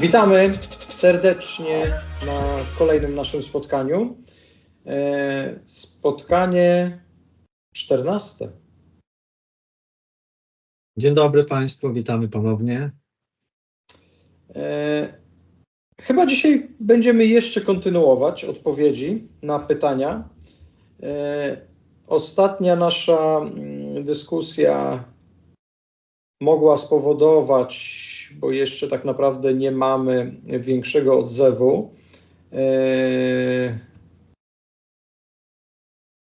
Witamy serdecznie na kolejnym naszym spotkaniu. E, Spotkanie 14. Dzień dobry Państwu, witamy ponownie. E, Chyba dzisiaj będziemy jeszcze kontynuować odpowiedzi na pytania. E, Ostatnia nasza mm, dyskusja mogła spowodować, bo jeszcze tak naprawdę nie mamy większego odzewu, e,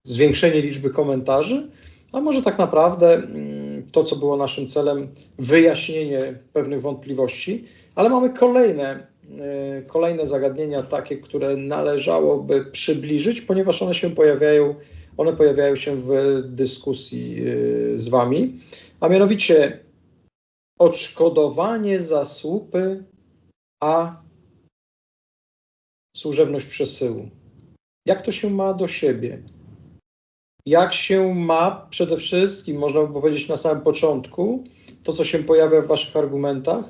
zwiększenie liczby komentarzy, a może tak naprawdę mm, to, co było naszym celem, wyjaśnienie pewnych wątpliwości, ale mamy kolejne, e, kolejne zagadnienia takie, które należałoby przybliżyć, ponieważ one się pojawiają, one pojawiają się w dyskusji e, z Wami, a mianowicie odszkodowanie za słupy, a służebność przesyłu. Jak to się ma do siebie? Jak się ma przede wszystkim, można by powiedzieć na samym początku, to co się pojawia w Waszych argumentach,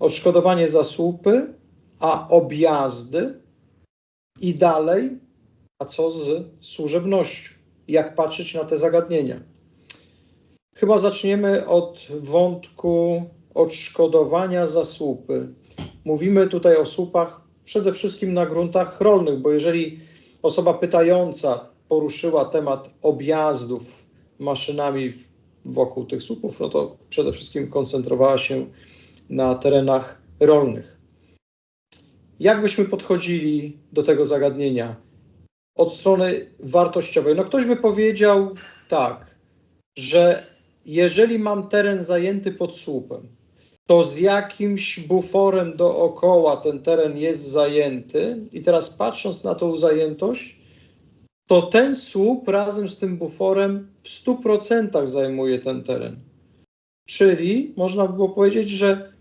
odszkodowanie za słupy, a objazdy i dalej, a co z służebnością? Jak patrzeć na te zagadnienia? Chyba zaczniemy od wątku odszkodowania za słupy. Mówimy tutaj o słupach przede wszystkim na gruntach rolnych, bo jeżeli osoba pytająca poruszyła temat objazdów maszynami wokół tych słupów, no to przede wszystkim koncentrowała się na terenach rolnych. Jak byśmy podchodzili do tego zagadnienia od strony wartościowej? No ktoś by powiedział tak, że jeżeli mam teren zajęty pod słupem, to z jakimś buforem dookoła ten teren jest zajęty i teraz patrząc na tą zajętość, to ten słup razem z tym buforem w 100% zajmuje ten teren. Czyli można by było powiedzieć, że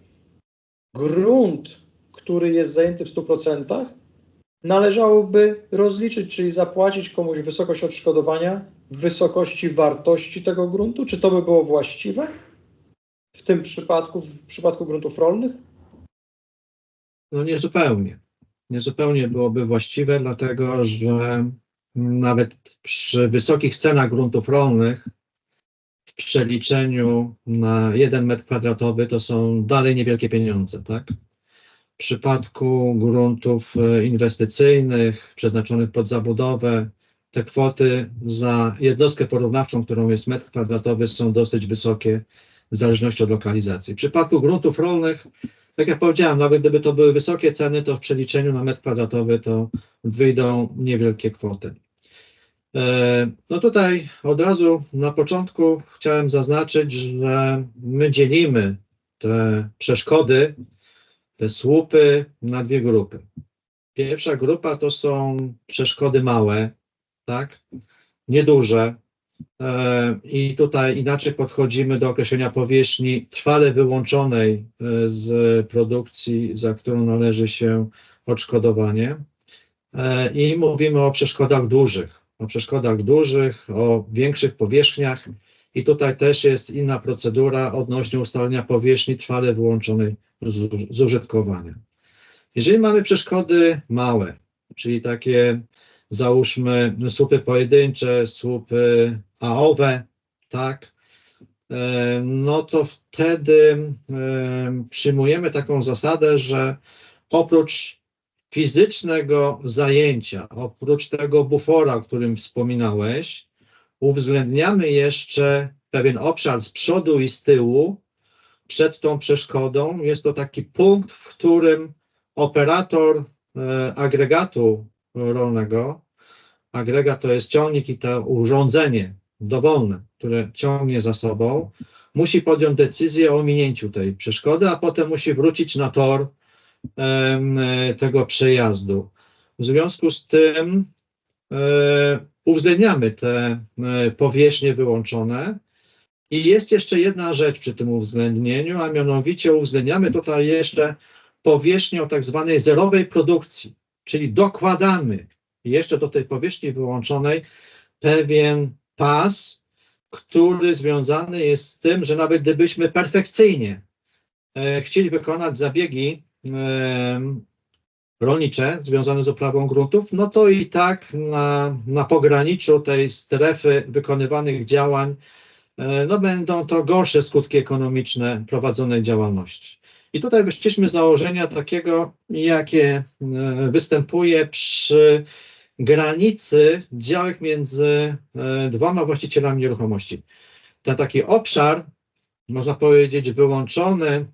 grunt, który jest zajęty w 100%, należałoby rozliczyć, czyli zapłacić komuś wysokość odszkodowania w wysokości wartości tego gruntu. Czy to by było właściwe w tym przypadku, w przypadku gruntów rolnych? No niezupełnie. Niezupełnie byłoby właściwe, dlatego że nawet przy wysokich cenach gruntów rolnych w przeliczeniu na 1 metr kwadratowy to są dalej niewielkie pieniądze, tak? W przypadku gruntów e, inwestycyjnych przeznaczonych pod zabudowę, te kwoty za jednostkę porównawczą, którą jest metr kwadratowy, są dosyć wysokie w zależności od lokalizacji. W przypadku gruntów rolnych, tak jak powiedziałem, nawet gdyby to były wysokie ceny, to w przeliczeniu na metr kwadratowy to wyjdą niewielkie kwoty. E, No tutaj od razu na początku chciałem zaznaczyć, że my dzielimy te przeszkody, te słupy na dwie grupy. Pierwsza grupa to są przeszkody małe, tak, nieduże. E, I tutaj inaczej podchodzimy do określenia powierzchni trwale wyłączonej e, z produkcji, za którą należy się odszkodowanie. E, I mówimy o przeszkodach dużych, o przeszkodach dużych, o większych powierzchniach. I tutaj też jest inna procedura odnośnie ustalenia powierzchni trwale wyłączonej z, użytkowania. Jeżeli mamy przeszkody małe, czyli takie załóżmy słupy pojedyncze, słupy AOWE, tak, e, no to wtedy e, przyjmujemy taką zasadę, że oprócz fizycznego zajęcia, oprócz tego bufora, o którym wspominałeś, uwzględniamy jeszcze pewien obszar z przodu i z tyłu przed tą przeszkodą. Jest to taki punkt, w którym operator e, agregatu rolnego, agregat to jest ciągnik i to urządzenie dowolne, które ciągnie za sobą, musi podjąć decyzję o ominięciu tej przeszkody, a potem musi wrócić na tor tego przejazdu. W związku z tym e, uwzględniamy te e, powierzchnie wyłączone. I jest jeszcze jedna rzecz przy tym uwzględnieniu, a mianowicie uwzględniamy tutaj jeszcze powierzchnię o tak zwanej zerowej produkcji, czyli dokładamy jeszcze do tej powierzchni wyłączonej pewien pas, który związany jest z tym, że nawet gdybyśmy perfekcyjnie e, chcieli wykonać zabiegi em, rolnicze związane z uprawą gruntów, no to i tak na, na pograniczu tej strefy wykonywanych działań, e, no będą to gorsze skutki ekonomiczne prowadzonej działalności. I tutaj wyszliśmy z założenia takiego, jakie e, występuje przy granicy działek między e, dwoma właścicielami nieruchomości. Ten taki obszar, można powiedzieć, wyłączony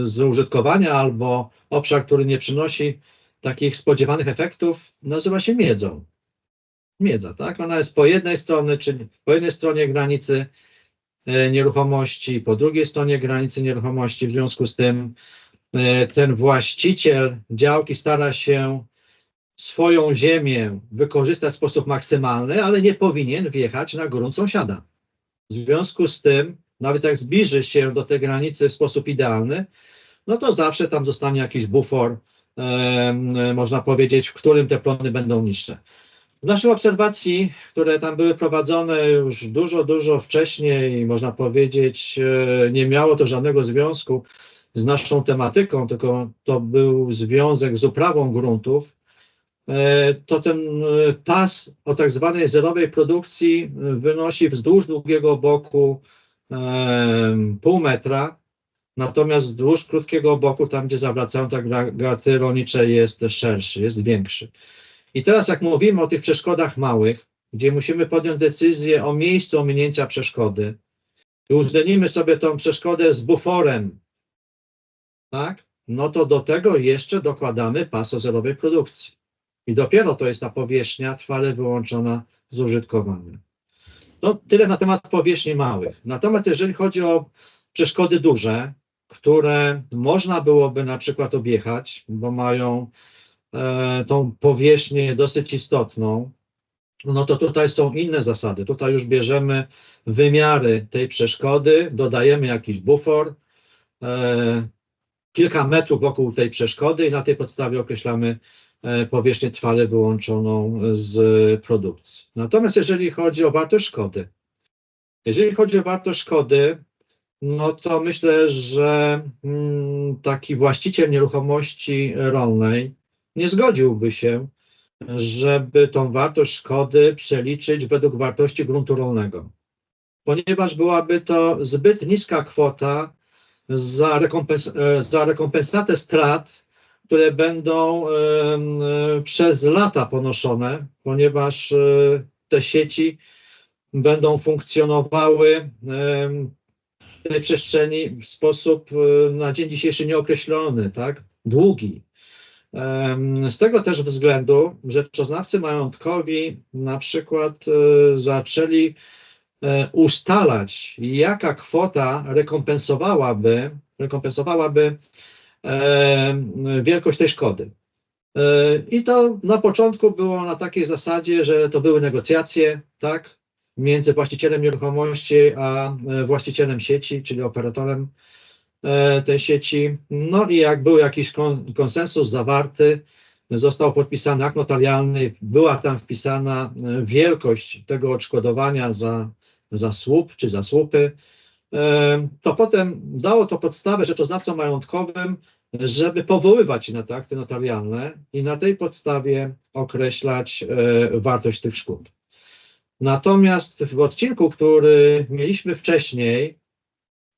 z użytkowania albo obszar, który nie przynosi takich spodziewanych efektów, nazywa się miedzą. Miedza, tak? Ona jest po jednej stronie, czyli po jednej stronie granicy e, nieruchomości, po drugiej stronie granicy nieruchomości. W związku z tym e, ten właściciel działki stara się swoją ziemię wykorzystać w sposób maksymalny, ale nie powinien wjechać na grunt sąsiada. W związku z tym, nawet jak zbliży się do tej granicy w sposób idealny, no to zawsze tam zostanie jakiś bufor, em, można powiedzieć, w którym te plony będą niższe. Z naszych obserwacji, które tam były prowadzone już dużo, dużo wcześniej, można powiedzieć, e, nie miało to żadnego związku z naszą tematyką, tylko to był związek z uprawą gruntów, e, to ten e, pas o tak zwanej zerowej produkcji e, wynosi wzdłuż długiego boku pół metra, natomiast wzdłuż krótkiego boku, tam gdzie zawracają te gra- graty rolnicze, jest szerszy, jest większy. I teraz jak mówimy o tych przeszkodach małych, gdzie musimy podjąć decyzję o miejscu ominięcia przeszkody i uwzględnimy sobie tą przeszkodę z buforem, tak? No to do tego jeszcze dokładamy pas o zerowej produkcji. I dopiero to jest ta powierzchnia trwale wyłączona z użytkowania. No tyle na temat powierzchni małych. Natomiast jeżeli chodzi o przeszkody duże, które można byłoby na przykład objechać, bo mają e, tą powierzchnię dosyć istotną, no to tutaj są inne zasady. Tutaj już bierzemy wymiary tej przeszkody, dodajemy jakiś bufor, e, kilka metrów wokół tej przeszkody i na tej podstawie określamy powierzchnię trwale wyłączoną z produkcji. Natomiast jeżeli chodzi o wartość szkody, jeżeli chodzi o wartość szkody, no to myślę, że mm, taki właściciel nieruchomości rolnej nie zgodziłby się, żeby tą wartość szkody przeliczyć według wartości gruntu rolnego, ponieważ byłaby to zbyt niska kwota za, rekompens e, za rekompensatę strat, które będą e, przez lata ponoszone, ponieważ e, te sieci będą funkcjonowały w tej przestrzeni w sposób e, na dzień dzisiejszy nieokreślony, tak? Długi. Z tego też względu rzeczoznawcy majątkowi na przykład zaczęli ustalać, jaka kwota rekompensowałaby, rekompensowałaby wielkość tej szkody. E, I to na początku było na takiej zasadzie, że to były negocjacje, tak, między właścicielem nieruchomości a e, właścicielem sieci, czyli operatorem e, tej sieci. No i jak był jakiś kon, konsensus zawarty, został podpisany akt notarialny, była tam wpisana e, wielkość tego odszkodowania za, za słup czy za słupy, e, to potem dało to podstawę rzeczoznawcom majątkowym, żeby powoływać się na te akty notarialne i na tej podstawie określać e, wartość tych szkód. Natomiast w odcinku, który mieliśmy wcześniej,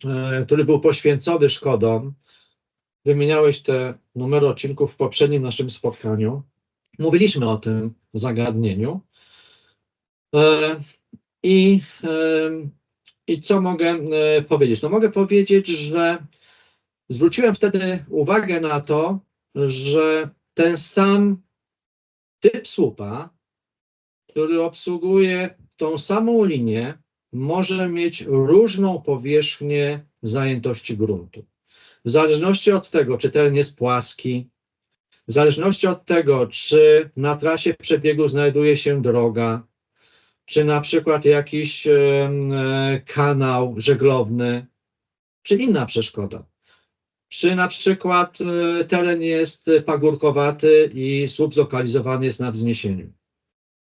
e, który był poświęcony szkodom, wymieniałeś te numery odcinków w poprzednim naszym spotkaniu. Mówiliśmy o tym zagadnieniu. E, I, i co mogę e, powiedzieć? No mogę powiedzieć, że zwróciłem wtedy uwagę na to, że ten sam typ słupa, który obsługuje tą samą linię, może mieć różną powierzchnię zajętości gruntu. W zależności od tego, czy teren jest płaski, w zależności od tego, czy na trasie przebiegu znajduje się droga, czy na przykład jakiś e, kanał żeglowny, czy inna przeszkoda. Czy na przykład e, teren jest pagórkowaty i słup zlokalizowany jest na wzniesieniu.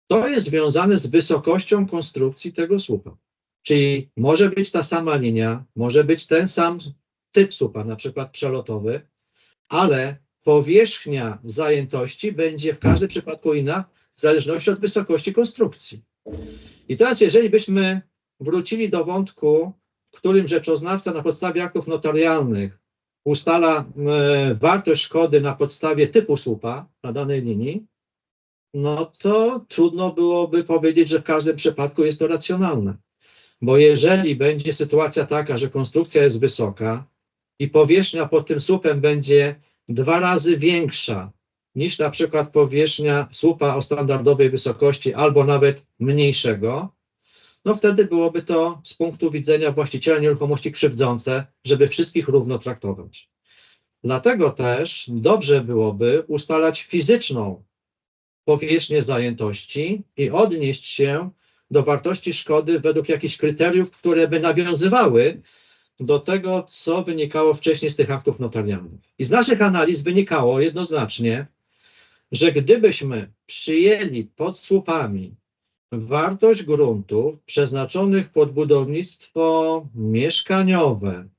To jest związane z wysokością konstrukcji tego słupa. Czyli może być ta sama linia, może być ten sam typ słupa, na przykład przelotowy, ale powierzchnia zajętości będzie w każdym przypadku inna, w zależności od wysokości konstrukcji. I teraz, jeżeli byśmy wrócili do wątku, w którym rzeczoznawca na podstawie aktów notarialnych ustala e, wartość szkody na podstawie typu słupa na danej linii, no to trudno byłoby powiedzieć, że w każdym przypadku jest to racjonalne. Bo jeżeli będzie sytuacja taka, że konstrukcja jest wysoka i powierzchnia pod tym słupem będzie dwa razy większa niż na przykład powierzchnia słupa o standardowej wysokości albo nawet mniejszego, no wtedy byłoby to z punktu widzenia właściciela nieruchomości krzywdzące, żeby wszystkich równo traktować. Dlatego też dobrze byłoby ustalać fizyczną powierzchnię zajętości i odnieść się do wartości szkody według jakichś kryteriów, które by nawiązywały do tego, co wynikało wcześniej z tych aktów notarialnych. I z naszych analiz wynikało jednoznacznie, że gdybyśmy przyjęli pod słupami wartość gruntów przeznaczonych pod budownictwo mieszkaniowe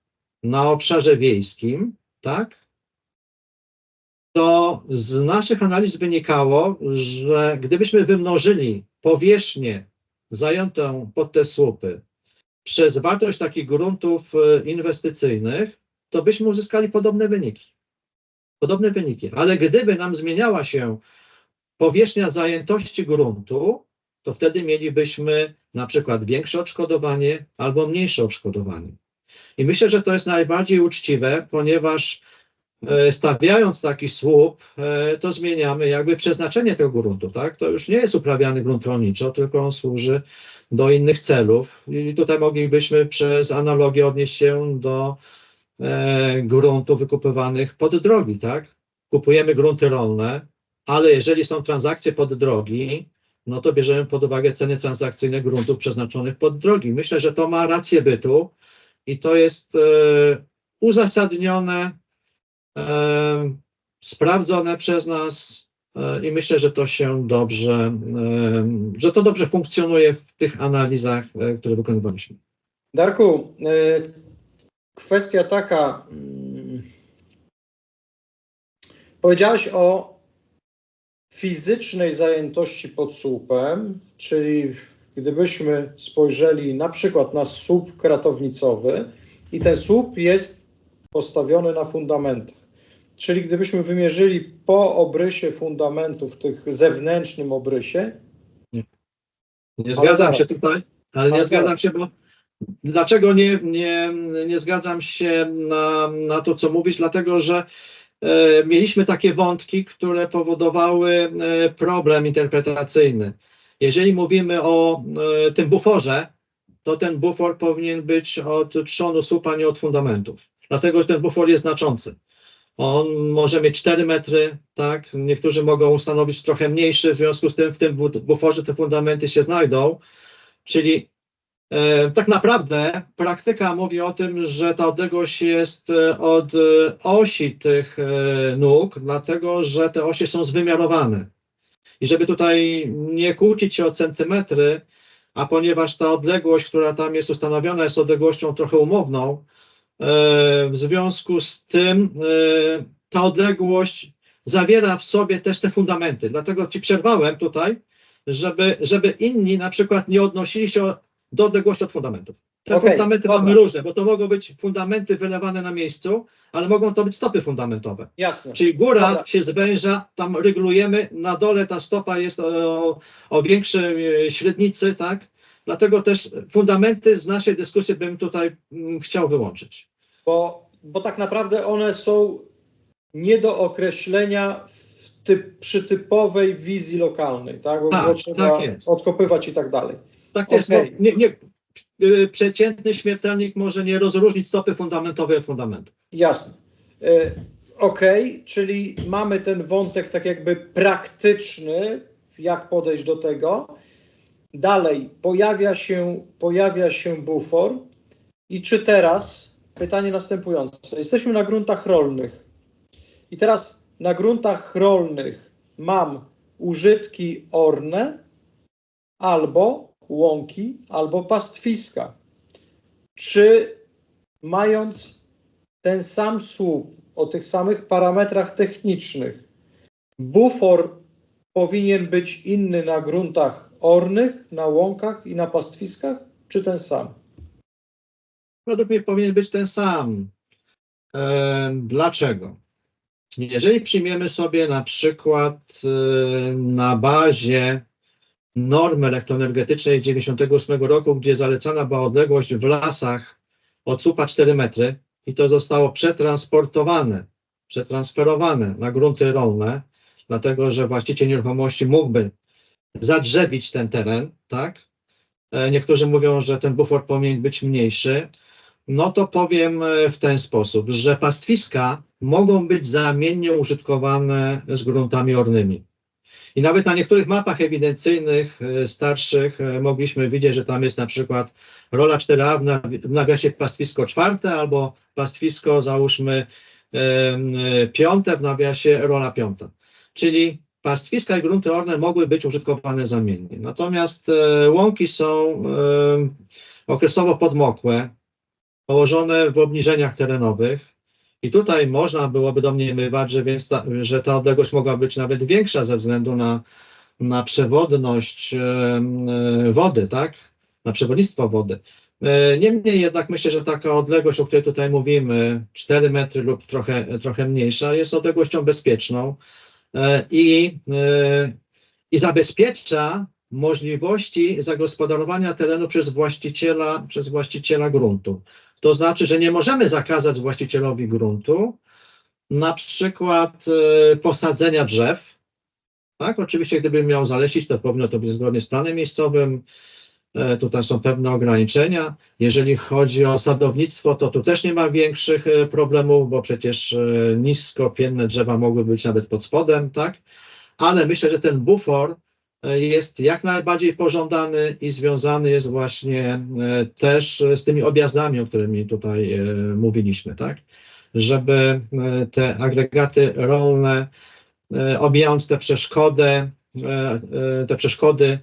na obszarze wiejskim, tak? To z naszych analiz wynikało, że gdybyśmy wymnożyli powierzchnię zajętą pod te słupy przez wartość takich gruntów e, inwestycyjnych, to byśmy uzyskali podobne wyniki. Podobne wyniki. Ale gdyby nam zmieniała się powierzchnia zajętości gruntu, to wtedy mielibyśmy na przykład większe odszkodowanie albo mniejsze odszkodowanie. I myślę, że to jest najbardziej uczciwe, ponieważ e, stawiając taki słup, e, to zmieniamy jakby przeznaczenie tego gruntu, tak? To już nie jest uprawiany grunt rolniczo, tylko on służy do innych celów. I tutaj moglibyśmy przez analogię odnieść się do gruntów wykupywanych pod drogi, tak? Kupujemy grunty rolne, ale jeżeli są transakcje pod drogi, no to bierzemy pod uwagę ceny transakcyjne gruntów przeznaczonych pod drogi. Myślę, że to ma rację bytu i to jest e, uzasadnione, e, sprawdzone przez nas e, i myślę, że to się dobrze, e, że to dobrze funkcjonuje w tych analizach, e, które wykonywaliśmy. Darku, e, kwestia taka. mm, Powiedziałeś o fizycznej zajętości pod słupem, czyli gdybyśmy spojrzeli na przykład na słup kratownicowy i ten słup jest postawiony na fundamentach. Czyli gdybyśmy wymierzyli po obrysie fundamentów, tych zewnętrznym obrysie, Nie zgadzam zaraz. się tutaj, ale nie zgadzam zaraz. się, bo dlaczego nie, nie, nie zgadzam się na, na to, co mówisz? Dlatego, że e, mieliśmy takie wątki, które powodowały e, problem interpretacyjny. Jeżeli mówimy o e, tym buforze, to ten bufor powinien być od trzonu słupa, nie od fundamentów. Dlatego, że ten bufor jest znaczący. On może mieć 4 metry, tak? Niektórzy mogą ustanowić trochę mniejszy, w związku z tym w tym bu- buforze te fundamenty się znajdą. Czyli tak naprawdę praktyka mówi o tym, że ta odległość jest e, od e, osi tych e, nóg, dlatego że te osie są zwymiarowane. I żeby tutaj nie kłócić się o centymetry, a ponieważ ta odległość, która tam jest ustanowiona, jest odległością trochę umowną, e, w związku z tym e, ta odległość zawiera w sobie też te fundamenty. Dlatego Ci przerwałem tutaj, żeby, żeby inni na przykład nie odnosili się do odległości od fundamentów. Te Okej, fundamenty dobra. mamy różne, bo to mogą być fundamenty wylewane na miejscu, ale mogą to być stopy fundamentowe. jasne. Czyli góra Dobra. się zwęża, tam regulujemy, na dole ta stopa jest o, o większej e, średnicy, tak? Dlatego też fundamenty z naszej dyskusji bym tutaj mm, chciał wyłączyć. bo, bo tak naprawdę one są nie do określenia w typ, przy typowej wizji lokalnej, tak? Bo Tak, trzeba tak jest. odkopywać i tak dalej. Tak jest. Okej. No, nie, nie, y, przeciętny śmiertelnik może nie rozróżnić stopy fundamentowej od fundamentu. Jasne. E, Okej, czyli mamy ten wątek tak jakby praktyczny, jak podejść do tego. Dalej pojawia się, pojawia się bufor. I czy teraz, pytanie następujące, jesteśmy na gruntach rolnych. I teraz na gruntach rolnych mam użytki orne, albo łąki, albo pastwiska. Czy mając ten sam słup o tych samych parametrach technicznych, bufor powinien być inny na gruntach ornych, na łąkach i na pastwiskach, czy ten sam? Według mnie powinien być ten sam. Dlaczego? Jeżeli przyjmiemy sobie na przykład na bazie normy elektroenergetycznej z 98 roku, gdzie zalecana była odległość w lasach od słupa 4 metry i to zostało przetransportowane, przetransferowane na grunty rolne, dlatego że właściciel nieruchomości mógłby zadrzewić ten teren, tak? E, Niektórzy mówią, że ten bufor powinien być mniejszy. No to powiem e, w ten sposób, że pastwiska mogą być zamiennie użytkowane z gruntami ornymi. I nawet na niektórych mapach ewidencyjnych e, starszych e, mogliśmy widzieć, że tam jest na przykład rola 4A w nawi- w nawiasie pastwisko czwarte albo pastwisko załóżmy e, piąte w nawiasie rola piąta. Czyli pastwiska i grunty orne mogły być użytkowane zamiennie. Natomiast łąki są okresowo podmokłe, położone w obniżeniach terenowych. I tutaj można byłoby domniemywać, że, więc ta, że ta odległość mogła być nawet większa ze względu na, na przewodność e, wody, tak? Na przewodnictwo wody. E, Niemniej jednak myślę, że taka odległość, o której tutaj mówimy, 4 metry lub trochę, trochę mniejsza, jest odległością bezpieczną e, i, i zabezpiecza możliwości zagospodarowania terenu przez właściciela, przez właściciela gruntu. To znaczy, że nie możemy zakazać właścicielowi gruntu na przykład e, posadzenia drzew. Tak, oczywiście, gdyby miał zalesić, to powinno to być zgodnie z planem miejscowym. E, Tutaj są pewne ograniczenia. Jeżeli chodzi o sadownictwo, to tu też nie ma większych e, problemów, bo przecież e, nisko pienne drzewa mogły być nawet pod spodem, tak? Ale myślę, że ten bufor jest jak najbardziej pożądany i związany jest właśnie e, też z tymi objazdami, o którymi tutaj e, mówiliśmy, tak? Żeby e, te agregaty rolne, e, omijając te przeszkody, e, e, te przeszkody,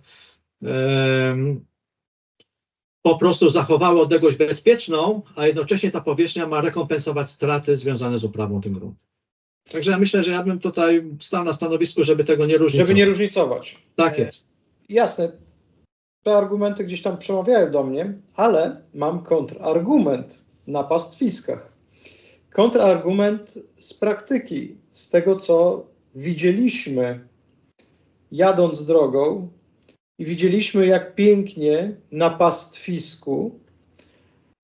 po prostu zachowały odległość bezpieczną, a jednocześnie ta powierzchnia ma rekompensować straty związane z uprawą tym gruntu. Także ja myślę, że ja bym tutaj stał na stanowisku, żeby tego nie różnicować. Żeby nie różnicować. Tak jest. Jasne, te argumenty gdzieś tam przemawiają do mnie, ale mam kontrargument na pastwiskach. Kontrargument z praktyki, z tego co widzieliśmy jadąc drogą i widzieliśmy jak pięknie na pastwisku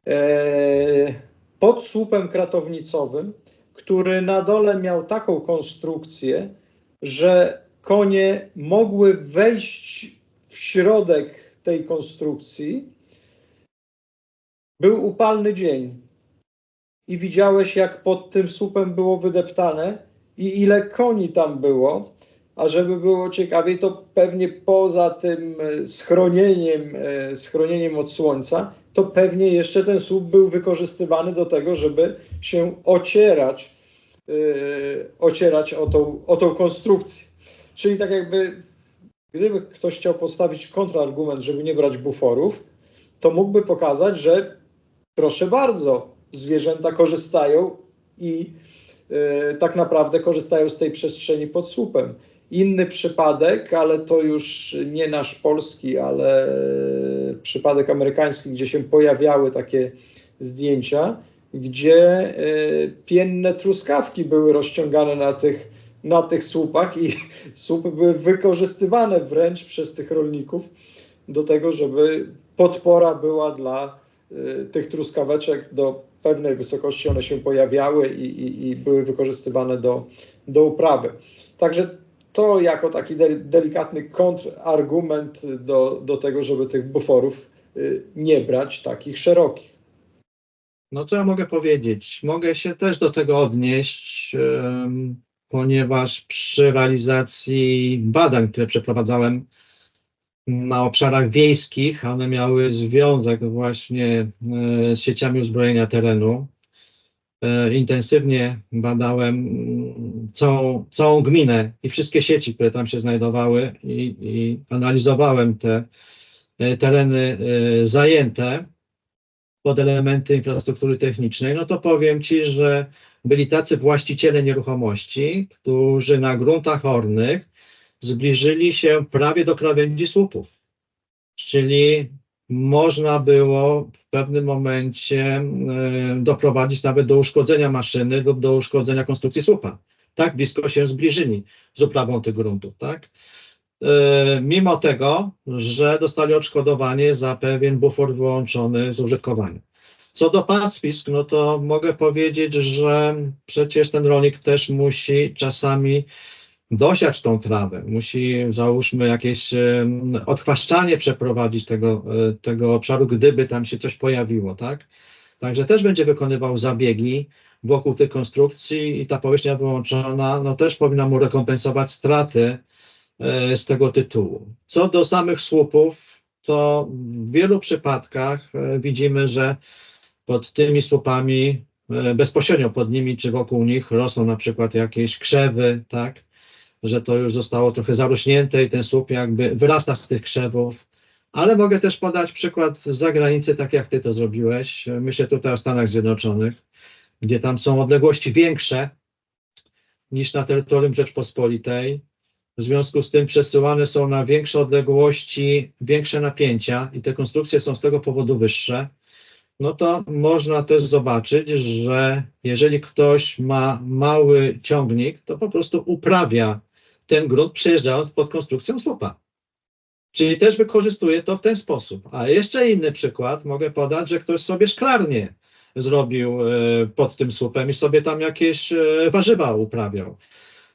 e, pod słupem kratownicowym, który na dole miał taką konstrukcję, że konie mogły wejść w środek tej konstrukcji. Był upalny dzień i widziałeś, jak pod tym słupem było wydeptane i ile koni tam było. A żeby było ciekawiej, to pewnie poza tym e, schronieniem, e, schronieniem od słońca, to pewnie jeszcze ten słup był wykorzystywany do tego, żeby się ocierać, e, ocierać o tą, o tą konstrukcję. Czyli tak jakby, gdyby ktoś chciał postawić kontrargument, żeby nie brać buforów, to mógłby pokazać, że proszę bardzo, zwierzęta korzystają i tak naprawdę korzystają z tej przestrzeni pod słupem. Inny przypadek, ale to już nie nasz polski, ale przypadek amerykański, gdzie się pojawiały takie zdjęcia, gdzie e, pienne truskawki były rozciągane na tych, na tych słupach i słupy były wykorzystywane wręcz przez tych rolników do tego, żeby podpora była dla y, tych truskaweczek do pewnej wysokości one się pojawiały i, i, i były wykorzystywane do, do uprawy. Także to jako taki de, delikatny kontrargument do, do tego, żeby tych buforów y, nie brać takich szerokich. No co ja mogę powiedzieć? Mogę się też do tego odnieść, ponieważ przy realizacji badań, które przeprowadzałem na obszarach wiejskich, one miały związek właśnie e, z sieciami uzbrojenia terenu. E, Intensywnie badałem mm, całą, całą gminę i wszystkie sieci, które tam się znajdowały i, i analizowałem te e, tereny e, zajęte pod elementy infrastruktury technicznej, no to powiem Ci, że byli tacy właściciele nieruchomości, którzy na gruntach ornych zbliżyli się prawie do krawędzi słupów. Czyli można było w pewnym momencie e, doprowadzić nawet do uszkodzenia maszyny lub do uszkodzenia konstrukcji słupa. Tak blisko się zbliżyli z uprawą tych gruntów, tak? E, Mimo tego, że dostali odszkodowanie za pewien bufor wyłączony z użytkowania. Co do pastwisk, no to mogę powiedzieć, że przecież ten rolnik też musi czasami dosiać tą trawę, musi załóżmy jakieś odchwaszczanie przeprowadzić tego, e, tego obszaru, gdyby tam się coś pojawiło, tak? Także też będzie wykonywał zabiegi wokół tych konstrukcji i ta powierzchnia wyłączona, no też powinna mu rekompensować straty e, z tego tytułu. Co do samych słupów, to w wielu przypadkach e, widzimy, że pod tymi słupami, bezpośrednio pod nimi czy wokół nich rosną na przykład jakieś krzewy, tak, że to już zostało trochę zarośnięte i ten słup jakby wyrasta z tych krzewów. Ale mogę też podać przykład z zagranicy, tak jak ty to zrobiłeś. Myślę tutaj o Stanach Zjednoczonych, gdzie tam są odległości większe niż na terytorium Rzeczpospolitej. W związku z tym przesyłane są na większe odległości większe napięcia i te konstrukcje są z tego powodu wyższe no to można też zobaczyć, że jeżeli ktoś ma mały ciągnik, to po prostu uprawia ten grunt przejeżdżając pod konstrukcją słupa. Czyli też wykorzystuje to w ten sposób. A jeszcze inny przykład mogę podać, że ktoś sobie szklarnię zrobił e, pod tym słupem i sobie tam jakieś e, warzywa uprawiał.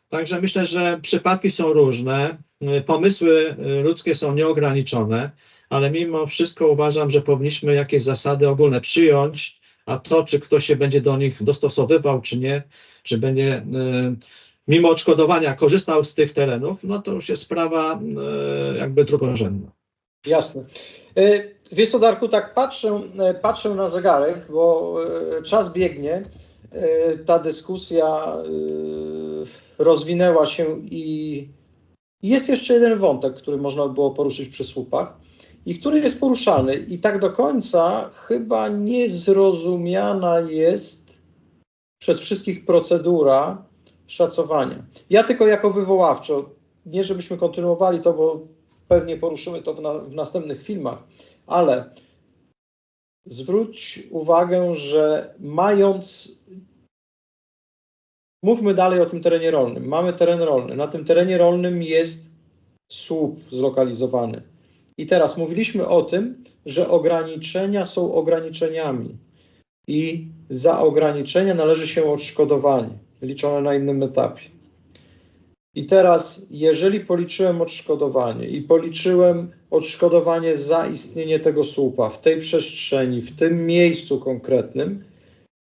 Także myślę, że przypadki są różne, e, pomysły ludzkie są nieograniczone ale mimo wszystko uważam, że powinniśmy jakieś zasady ogólne przyjąć, a to, czy ktoś się będzie do nich dostosowywał, czy nie, czy będzie mimo odszkodowania korzystał z tych terenów, no to już jest sprawa y, jakby drugorzędna. Jasne. E, Wiesz co, Darku, tak patrzę, e, patrzę na zegarek, bo e, czas biegnie. E, Ta dyskusja e, rozwinęła się i jest jeszcze jeden wątek, który można by było poruszyć przy słupach i który jest poruszany i tak do końca chyba niezrozumiana jest przez wszystkich procedura szacowania. Ja tylko jako wywoławczo, nie żebyśmy kontynuowali to, bo pewnie poruszymy to w, na, w następnych filmach, ale zwróć uwagę, że mając. Mówmy dalej o tym terenie rolnym. Mamy teren rolny. Na tym terenie rolnym jest słup zlokalizowany. I teraz mówiliśmy o tym, że ograniczenia są ograniczeniami i za ograniczenia należy się odszkodowanie liczone na innym etapie. I teraz, jeżeli policzyłem odszkodowanie i policzyłem odszkodowanie za istnienie tego słupa w tej przestrzeni, w tym miejscu konkretnym,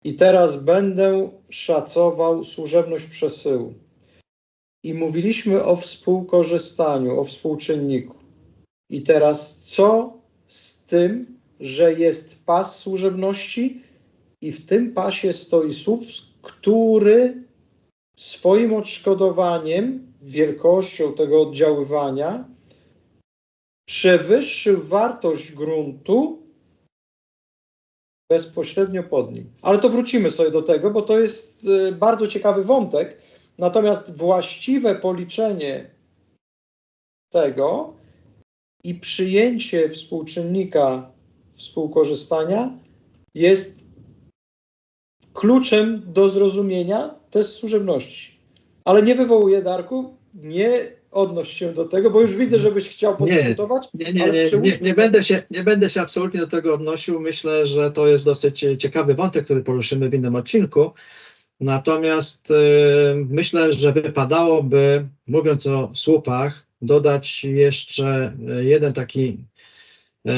i teraz będę szacował służebność przesyłu. I mówiliśmy o współkorzystaniu, o współczynniku. I teraz co z tym, że jest pas służebności i w tym pasie stoi słup, który swoim odszkodowaniem, wielkością tego oddziaływania przewyższył wartość gruntu bezpośrednio pod nim. Ale to wrócimy sobie do tego, bo to jest y, bardzo ciekawy wątek. Natomiast właściwe policzenie tego i przyjęcie współczynnika współkorzystania jest kluczem do zrozumienia też służebności. Ale nie wywołuje, Darku, nie odnoś się do tego, bo już widzę, żebyś chciał podyskutować. Nie, nie, nie, nie, nie, będę się, nie będę się absolutnie do tego odnosił. Myślę, że to jest dosyć ciekawy wątek, który poruszymy w innym odcinku. Natomiast y, myślę, że wypadałoby, mówiąc o słupach, dodać jeszcze y, jeden taki y,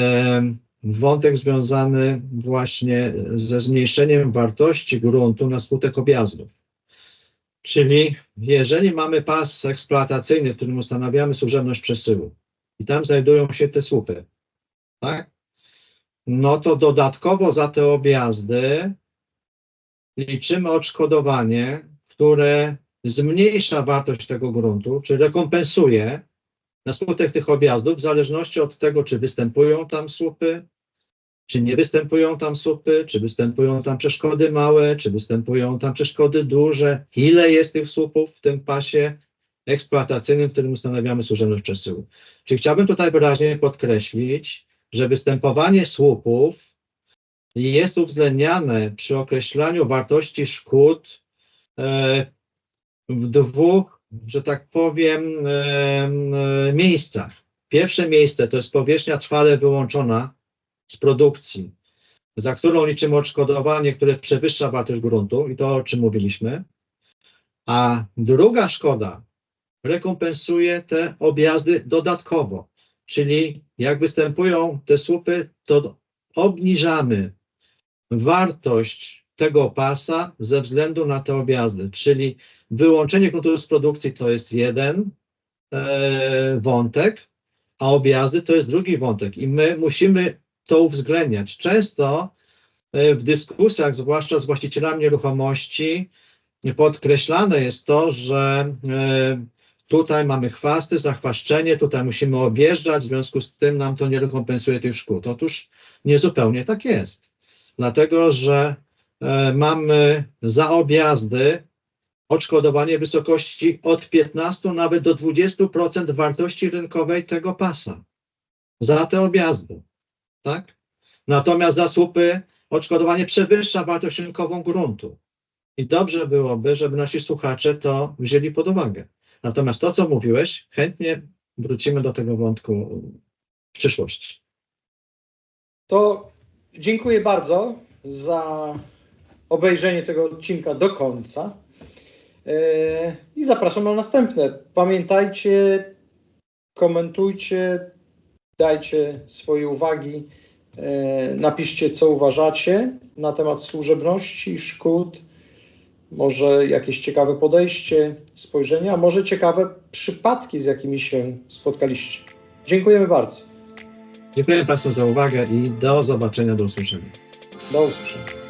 wątek związany właśnie ze zmniejszeniem wartości gruntu na skutek objazdów. Czyli jeżeli mamy pas eksploatacyjny, w którym ustanawiamy służebność przesyłu i tam znajdują się te słupy, tak? No to dodatkowo za te objazdy liczymy odszkodowanie, które zmniejsza wartość tego gruntu, czy rekompensuje na skutek tych objazdów, w zależności od tego, czy występują tam słupy, czy nie występują tam słupy, czy występują tam przeszkody małe, czy występują tam przeszkody duże, ile jest tych słupów w tym pasie eksploatacyjnym, w którym ustanawiamy służebność przesyłu. Czyli chciałbym tutaj wyraźnie podkreślić, że występowanie słupów jest uwzględniane przy określaniu wartości szkód e, w dwóch, że tak powiem, e, e, miejscach. Pierwsze miejsce to jest powierzchnia trwale wyłączona z produkcji, za którą liczymy odszkodowanie, które przewyższa wartość gruntu i to o czym mówiliśmy. A druga szkoda rekompensuje te objazdy dodatkowo, czyli jak występują te słupy, to obniżamy wartość tego pasa ze względu na te objazdy, czyli wyłączenie gruntu z produkcji to jest jeden e, wątek, a objazdy to jest drugi wątek i my musimy to uwzględniać. Często e, w dyskusjach, zwłaszcza z właścicielami nieruchomości, podkreślane jest to, że e, tutaj mamy chwasty, zachwaszczenie, tutaj musimy objeżdżać, w związku z tym nam to nie rekompensuje tych szkód. Otóż niezupełnie tak jest, dlatego że e, mamy za objazdy odszkodowanie wysokości od 15 nawet do 20% wartości rynkowej tego pasa za te objazdy, tak? Natomiast za słupy odszkodowanie przewyższa wartość rynkową gruntu. I dobrze byłoby, żeby nasi słuchacze to wzięli pod uwagę. Natomiast to, co mówiłeś, chętnie wrócimy do tego wątku w przyszłości. To dziękuję bardzo za obejrzenie tego odcinka do końca. E, I zapraszam na następne. Pamiętajcie, komentujcie, dajcie swoje uwagi, e, napiszcie, co uważacie na temat służebności, szkód, może jakieś ciekawe podejście, spojrzenie, a może ciekawe przypadki, z jakimi się spotkaliście. Dziękujemy bardzo. Dziękuję Państwu za uwagę i do zobaczenia, do usłyszenia. Do usłyszenia.